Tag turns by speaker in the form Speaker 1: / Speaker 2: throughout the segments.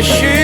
Speaker 1: 也许。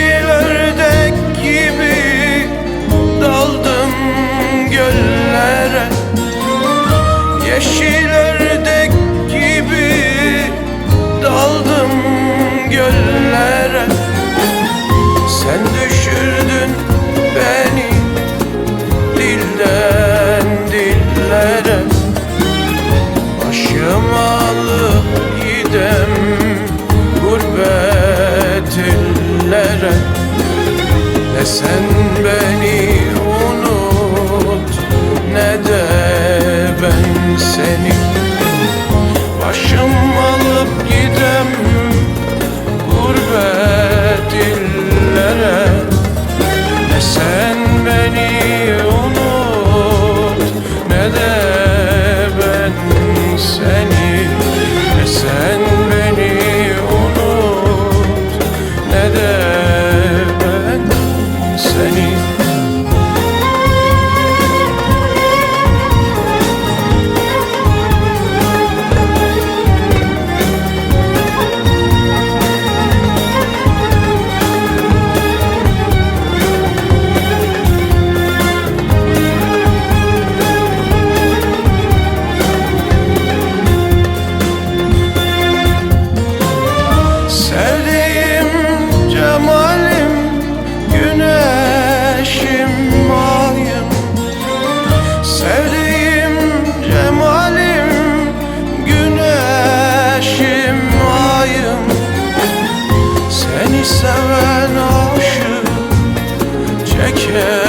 Speaker 1: seven aşık çeker.